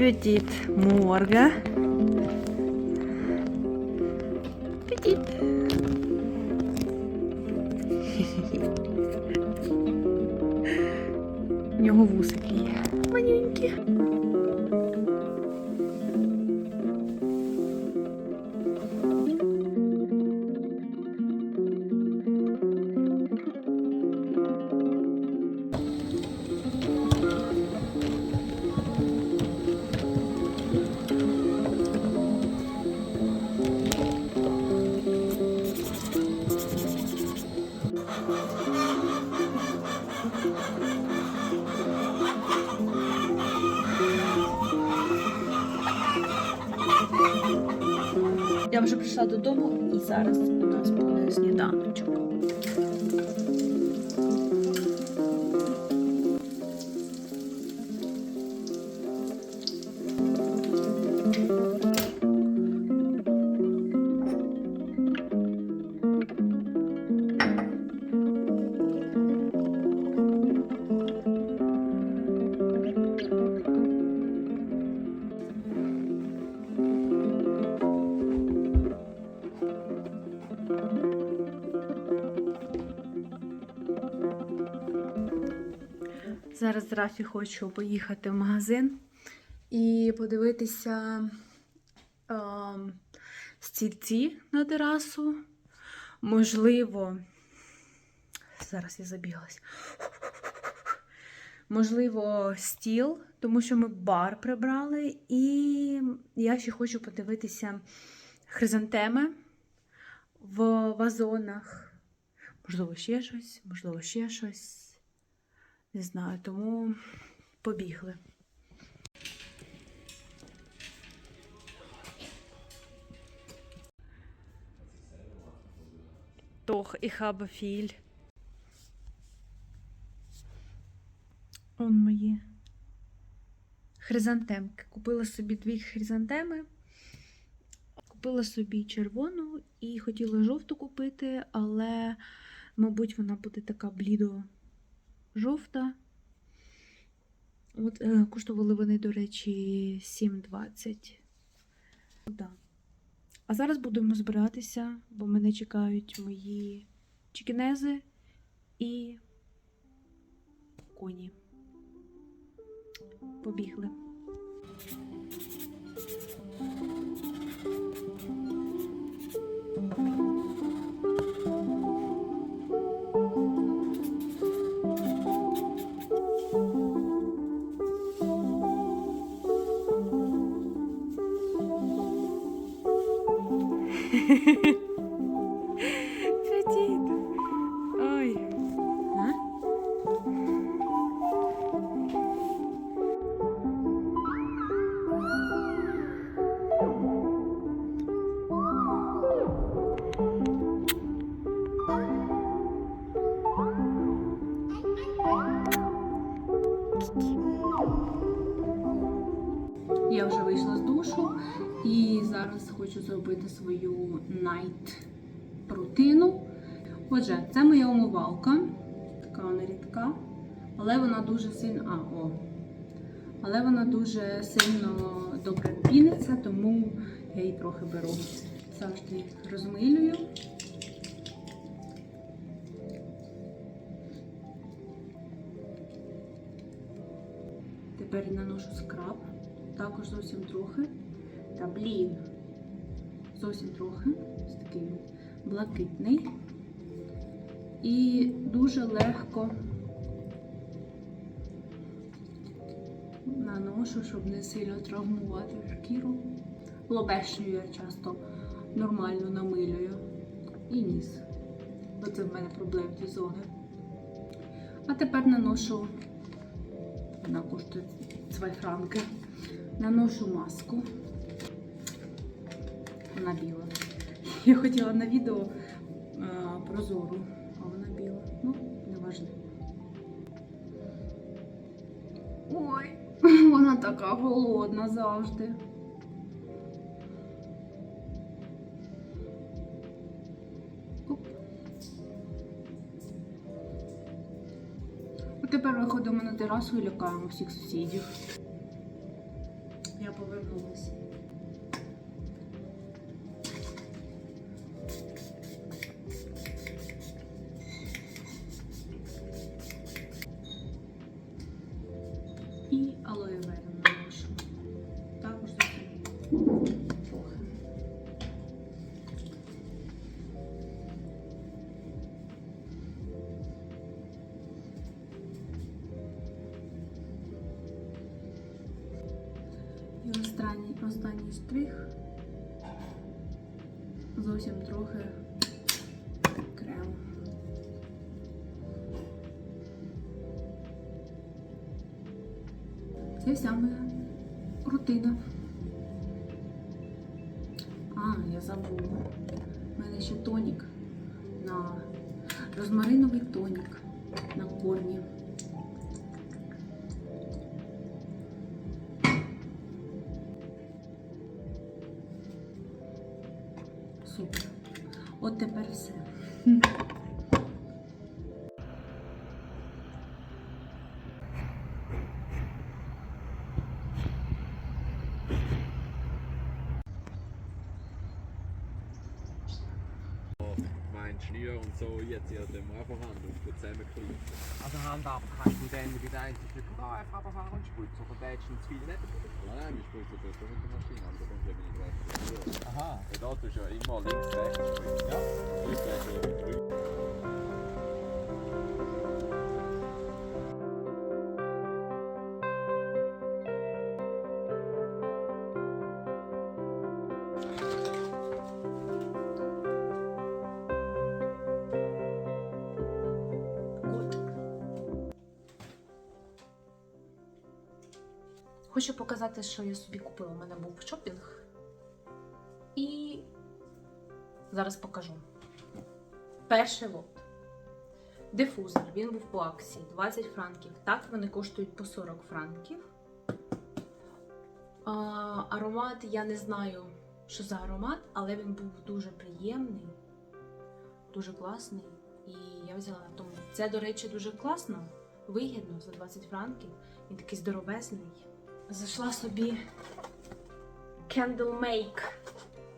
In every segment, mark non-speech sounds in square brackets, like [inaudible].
Петит морга. Я вже прийшла додому і зараз у нас буде сніданочок. З Рафі хочу поїхати в магазин і подивитися ем, стільці на терасу. Можливо, зараз я забіглась. Можливо, стіл, тому що ми бар прибрали, і я ще хочу подивитися хризантеми в вазонах. Можливо, ще щось, можливо, ще щось. Не знаю, тому побігли. Toch, ik habe viel. Он мої хризантемки. Купила собі дві хризантеми. Купила собі червону і хотіла жовту купити, але, мабуть, вона буде така блідо жовта. От, е, коштували вони, до речі, 7,20. Да. А зараз будемо збиратися, бо мене чекають мої чікінези і коні. Побігли. Найт рутину. Отже, це моя умивалка, така вона рідка, але вона дуже сильно. А, о. Але вона дуже сильно добре піниться, тому я її трохи беру. Завжди розмилюю. Тепер наношу скраб, також зовсім трохи. Та блін, зовсім трохи. Ось такий блакитний. І дуже легко наношу, щоб не сильно травмувати шкіру. Лобешню я часто нормально намилюю. І ніс. Бо це в мене проблемні зони. А тепер наношу, вона коштує 2 франки. Наношу маску. Вона біла. Я хотіла на відео а, прозору, а вона біла. Ну, не важливо. Ой, [laughs] вона така голодна завжди. Тепер виходимо на терасу і лякаємо всіх сусідів. вже повернулася. Останній, штрих. Зовсім трохи крему. Це вся моя рутина. А, я забула. У мене ще тонік на розмариновий тонік на корні. Супер. От тепер все. Ja dem einfach Hand und zusammenklicken. Also Handab kannst du dann mit einem Stück da einfach runterfahren und spritzen. Oder tätst du zu viel nicht? Nein, wir spritzen dort schon mit der Maschine, aber da kommt ja nicht rechts. Aha. Ja, da tust du ja immer links, rechts spritzen. Ja. Links, rechts, Хочу показати, що я собі купила. У мене був шопінг. І зараз покажу. Перший лот. Дифузор. Він був по акції 20 франків. Так, вони коштують по 40 франків. А, аромат я не знаю, що за аромат, але він був дуже приємний, дуже класний. І я взяла тому. Це, до речі, дуже класно, вигідно за 20 франків. Він такий здоровезний. Зайшла собі Candle Make.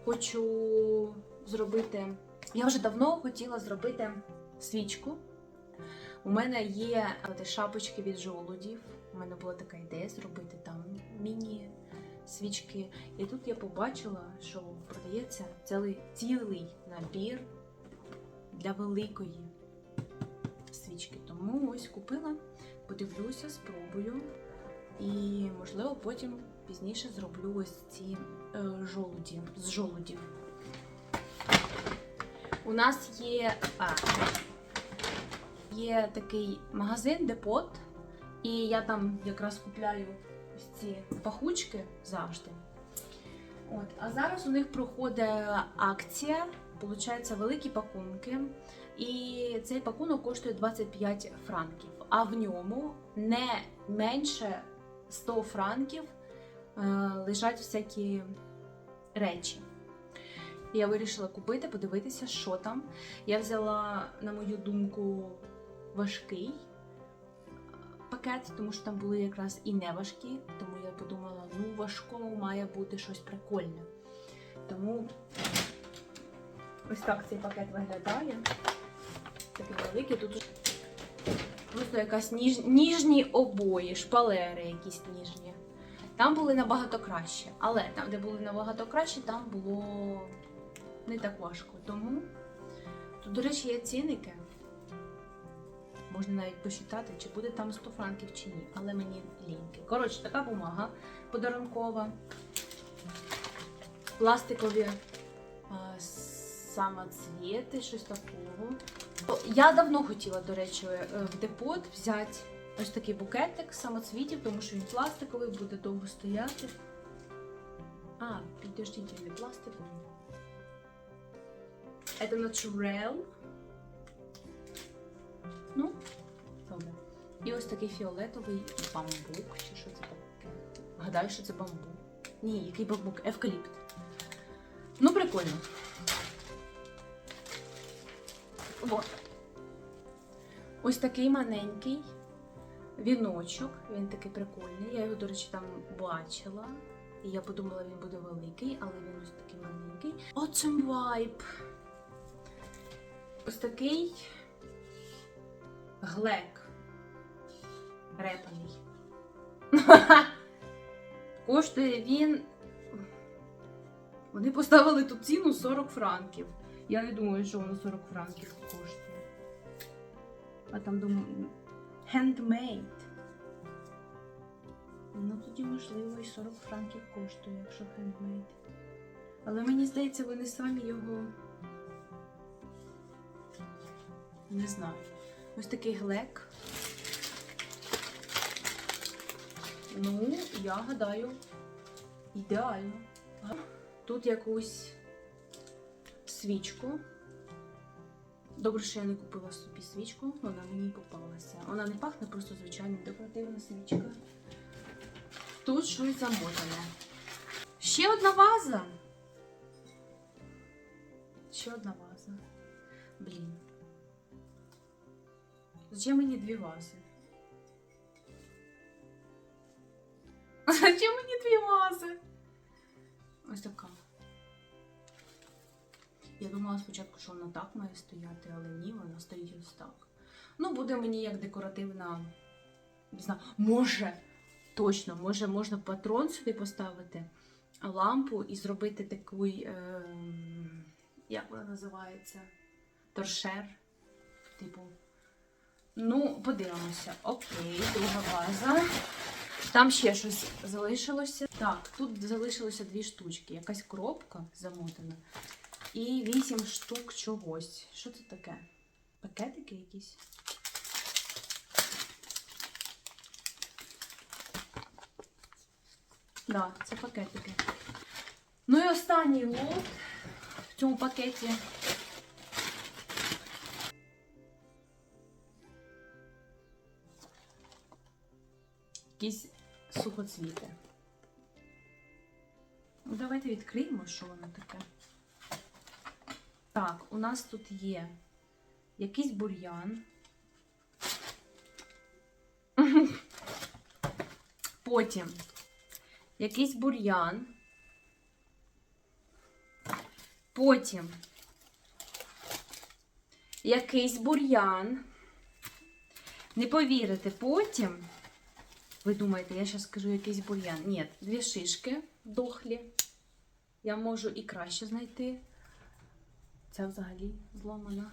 Хочу зробити. Я вже давно хотіла зробити свічку. У мене є е, шапочки від жолудів. У мене була така ідея зробити там міні-свічки. І тут я побачила, що продається цілий, цілий набір для великої свічки. Тому ось купила, подивлюся, спробую. І, можливо, потім пізніше зроблю ось ці е, жолуді з жолудів. У нас є, а, є такий магазин Депот, і я там якраз купляю ось ці пахучки завжди. От, а зараз у них проходить акція, получаються великі пакунки. І цей пакунок коштує 25 франків, а в ньому не менше 100 франків е, лежать всякі речі. Я вирішила купити, подивитися, що там. Я взяла, на мою думку, важкий пакет, тому що там були якраз і не важкі. Тому я подумала, ну, важкому має бути щось прикольне. Тому ось так цей пакет виглядає. Такий великий. Тут просто якась ніж, ніжні обої, шпалери якісь ніжні. Там були набагато краще. Але там, де були набагато краще, там було не так важко. Тому тут, до речі, є цінники. Можна навіть посчитати, чи буде там 100 франків чи ні. Але мені ліньки. Коротше, така бумага подарункова. Пластикові самоцвіти, щось такого. Я давно хотіла, до речі, е, в депот взяти ось такий букетик самоцвітів, тому що він пластиковий, буде довго стояти. А, підождіть, не пластиковий. Це Natural. Ну, добре. І ось такий фіолетовий бамбук, чи що це таке? Гадаю, що це бамбук. Ні, який бамбук? Евкаліпт. Ну, прикольно. Вот. Ось такий маленький віночок. Він такий прикольний. Я його, до речі, там бачила. І я подумала, він буде великий, але він ось такий маленький. Autumn Vibe. Ось такий глек. Репаний. [laughs] Коштує він. Вони поставили тут ціну 40 франків. Я не думаю, що воно 40 франків коштує. А там думаю. Handmade. Ну тоді, можливо, і 40 франків коштує, якщо handmade. Але мені здається, вони самі його. Не знаю. Ось такий глек. Ну, я гадаю, ідеально. Тут якусь свічку. Добре, що я не купила собі свічку, вона мені попалася. Вона не пахне, просто звичайна декоративна свічка. Тут щось замотане. Ще одна ваза. Ще одна ваза. Блін. Зачем мені дві вази? [laughs] Зачем мені дві вази? Ось така. Я думала спочатку, що вона так має стояти, але ні, вона стоїть ось так. Ну, буде мені як декоративна. Не знаю, може, точно, може, можна патрон сюди поставити, лампу і зробити такий, е, як вона називається? Торшер. Типу. Ну, подивимося. Окей, друга база. Там ще щось залишилося. Так, тут залишилося дві штучки. Якась коробка замотана. І вісім штук чогось. Що це таке? Пакетики якісь? Да, це пакетики. Ну і останній лот в цьому пакеті. Якісь сухоцвіти. Ну, давайте відкриємо, що воно таке. Так, у нас тут є якийсь бур'ян. [laughs] Потім якийсь бур'ян. Потім якийсь бур'ян. Не повірите, потім. Ви думаєте, я зараз скажу якийсь бур'ян. Ні, дві шишки дохлі. Я можу і краще знайти. Ця взагалі зломана.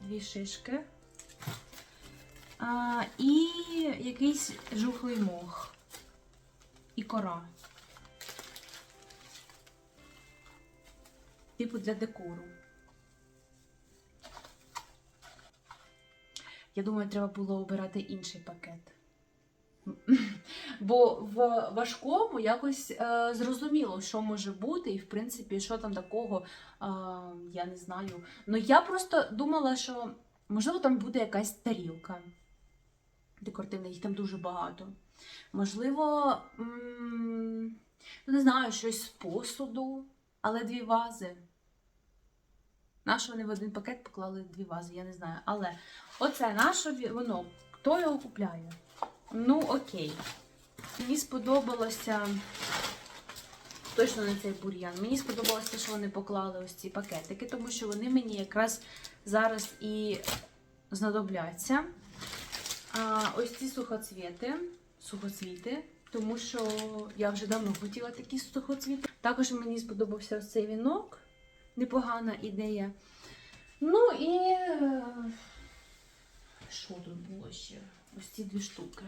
Дві шишки. А, і якийсь жухлий мох. І кора. Типу для декору. Я думаю, треба було обирати інший пакет. Бо в важкому якось е, зрозуміло, що може бути, і в принципі, що там такого, е, я не знаю. Ну я просто думала, що можливо там буде якась тарілка декоративна, їх там дуже багато. Можливо, м, ну, не знаю, щось з посуду, але дві вази. Нащо вони в один пакет поклали дві вази, я не знаю. Але оце наше воно. Хто його купляє? Ну, окей. Мені сподобалося. Точно не цей бур'ян. Мені сподобалося, що вони поклали ось ці пакетики, тому що вони мені якраз зараз і знадобляться. А, ось ці сухоцвіти. Сухоцвіти, тому що я вже давно хотіла такі сухоцвіти. Також мені сподобався ось цей вінок. Непогана ідея. Ну і е, що тут було ще? Ось ці дві штуки.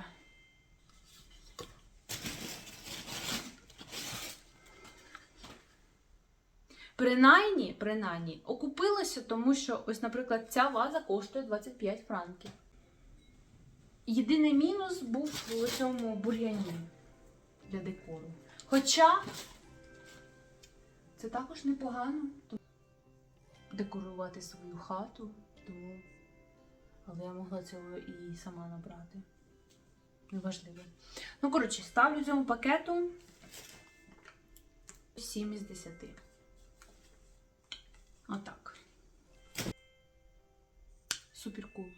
Принаймні, принаймні, окупилося, тому що, ось, наприклад, ця ваза коштує 25 франків. Єдиний мінус був у цьому бур'яні для декору. Хоча це також непогано декорувати свою хату, то... але я могла цього і сама набрати. Неважливо. Ну, коротше, ставлю цьому пакету 7 із 10. Отак. Супер кул.